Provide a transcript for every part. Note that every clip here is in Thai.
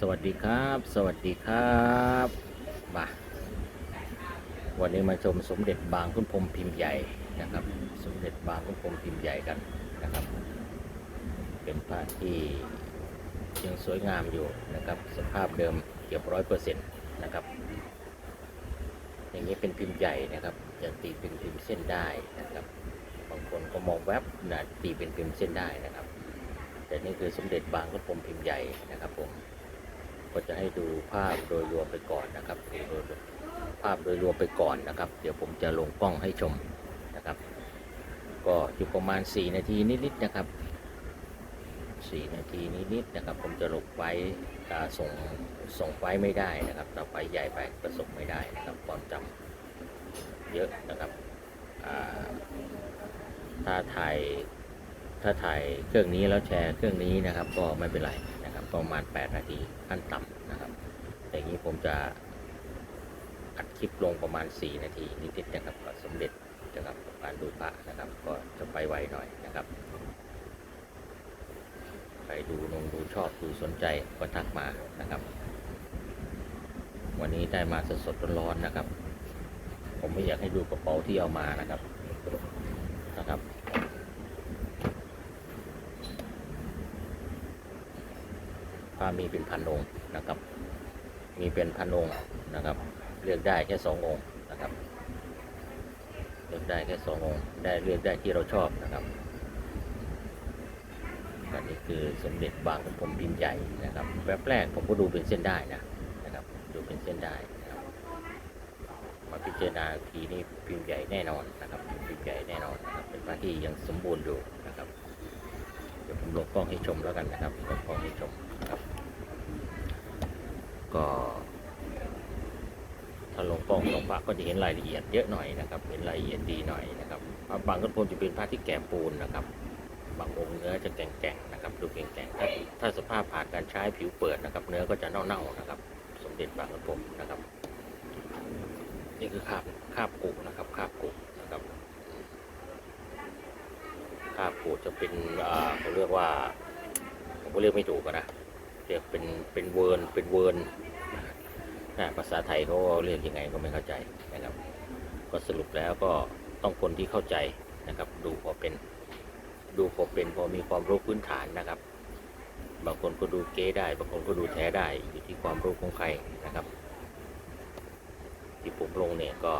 สวัสดีครับ สวัสดีครับมาวันนี้มาชมสมเด็จบางคุณพรมพิมพ์ใหญ่นะครับ สมเด็จบางคุณพรมพิมพ์ใหญ่กันนะครับ เป็นพระที่ยังสวยงามอยู่นะครับ สภาพเดิมเกือบร้อยเปอร์เซ็นต์นะครับ อย่างนี้เป็นพิมพ์ใหญ่นะครับ จะตีเป็นพิมพ์เส้นได้นะครับ บางคนก็มองแวบนะตีเป็นพิมพ์เส้นได้นะครับ แต่นี่คือสมเด็จบางกระพรมพิมพ์ใหญ่นะครับผมก็จะให้ดูภาพโดยรวมไปก่อนนะครับดูภาพโดยรวมไปก่อนนะครับ เดี๋ยวผมจะลงกล้องให้ชมนะครับ ก็อยู่ประมาณ 4 นาทีนิดๆนะครับ 4 นาทีนิดๆนะครับ ผมจะลงไฟล์อ่าส่งส่งไฟไม่ได้นะครับต่อไฟใหญ่ไปก็ส่งไม่ได้นะครับความจำเยอะนะครับถ้าถ่าย ถ้าถ่ายเครื่องนี้แล้วแชร์เครื่องนี้นะครับ ก็ไม่เป็นไรนะครับประมาณ 8 นาทีขั้นต่ำนะครับแต่อย่างนี้ผมจะอัดคลิปลงประมาณ 4 นาทีนิดๆนะครับกับสมเด็จนะครับการดูพระนะครับ ก็จะไปไวหน่อยนะครับใครดูนงดูชอบดูสนใจก็ทักมานะครับ วันนี้ได้มาสดๆร้อนๆนะครับ ผมไม่อยากให้ดูกระเป๋าที่เอามานะครับนะครับ พระมีเป็นพันองค์นะครับ มีเป็นพันองค์นะครับ เลือกได้แค่สององค์นะครับ เลือกได้แค่สององค์ ได้เลือกได้ที่เราชอบนะครับอันนี้คือสมเด็จบางของผมพิมพ์ใหญ่นะครับแวบแรกผมก็ดูเป็นเส้นได้นะนะครับ ดูเป็นเส้นได้นะครับมาพิจารณาทีนี้พิมพ์ใหญ่แน่นอนนะครับพิมพ์ใหญ่แน่นอนนะครับเป็นพระที่ยังสมบูรณ์อยู่นะครับเดี๋ยวผมลงกล้องให้ชมแล้วกันนะครับลงกล้องให้ชมนะครับ ก็ถ้าลงกล้องลงพระก็จะเห็นรายละเอียดเยอะหน่อยนะครับ เห็นรายละเอียดดีหน่อยนะครับพระบางกระพนจะเป็นพระที่แก่ปูนนะครับ บางองค์เนื้อจะแก่งๆนะครับดูแก่งๆถ้าถ้าสภาพผ่านการใช้ผิวเปิดนะครับ เนื้อก็จะเน่าๆนะครับ สมเด็จบางกระพนนะครับ นี่คือคาบคาบกุนะครับคาบกุนะครับคาบกูจะเป็นอ่าเขาเรียกว่าผมก็เรียกไม่ถูกนะ รียกเป็นเป็นเวิร์นเป็นเวิร์นภาษาไทยเขาเรียกยังไงก็ไม่เข้าใจนะครับ ก็สรุปแล้วก็ต้องคนที่เข้าใจนะครับ ดูพอเป็นดูพอเป็นพอมีความรู้พื้นฐานนะครับ บางคนก็ดูเก๊ได้ บางคนก็ดูแท้ได้อยู่ที่ความรู้ของใครนะครับ ที่ผมลงเนี่ยก็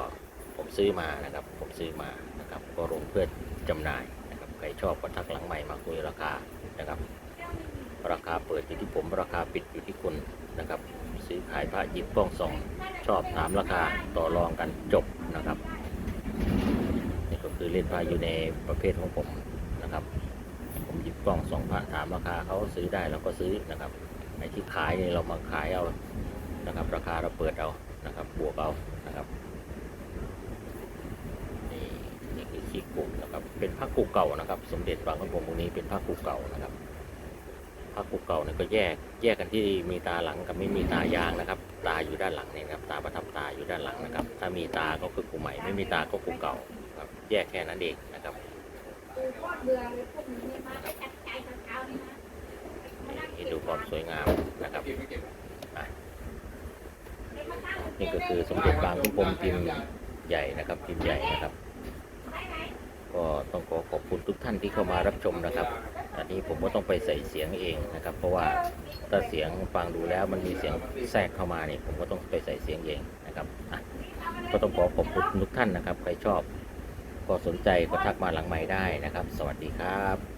ผมซื้อมานะครับ ผมซื้อมานะครับ ก็ลงเพื่อจำหน่ายนะครับใครชอบก็ทักหลังใหม่มาคุยราคานะครับ ราคาเปิดอยู่ที่ผมราคาปิดอยู่ที่คุณนะครับ ซื้อขายพระหยิบกล้องสอง ชอบถามราคาต่อรองกันจบนะครับนี่ก็คือเล่นพระอยู่ในประเภทของผมนะครับ ผมหยิบกล้องสองพระถามราคาเขาซื้อได้เราก็ซื้อนะครับไอ้ที่ขายเนี่ยเรามาขายเอานะครับ ราคาเราเปิดเอานะครับ บวกเอานะครับนี่นี่คือขี้กุกนะครับ เป็นพระกุกเก่านะครับ สมเด็จบางขุนพรหมองค์นี้เป็นพระกุกเก่านะครับ พระกุกเก่าเนี่ยก็แยกแยกกันที่มีตาหลังกับไม่มีตายางนะครับ ตาอยู่ด้านหลังเนี่ยนะครับตาประทับตาอยู่ด้านหลังนะครับ ถ้ามีตาก็คือกุเใหม่ไม่มีตาก็กุเก่าครับ แยกแค่นั้นเองนะครับกูโคตรเบื่อเลยพวกนี้ไม่มาได้จัดใจเช้าๆนี่นะมานั่งให้เก็บดูความสวยงามนะครับอะเดี๋ยวมาตั้งนี่ก็คือสมเด็จบางขุนพรหมพิมพ์ใหญ่นะครับพิมพ์ใหญ่นะครับ ก็ต้องขอขอบคุณทุกท่านที่เข้ามารับชมนะครับ อันนี้ผมก็ต้องไปใส่เสียงเองนะครับ เพราะว่าถ้าเสียงฟังดูแล้วมันมีเสียงแทรกเข้ามาเนี่ยผมก็ต้องไปใส่เสียงเองนะครับอะก็ต้องขอขอบคุณทุกท่านนะครับ ใครชอบก็สนใจก็ทักมาหลังไม้ได้นะครับ สวัสดีครับ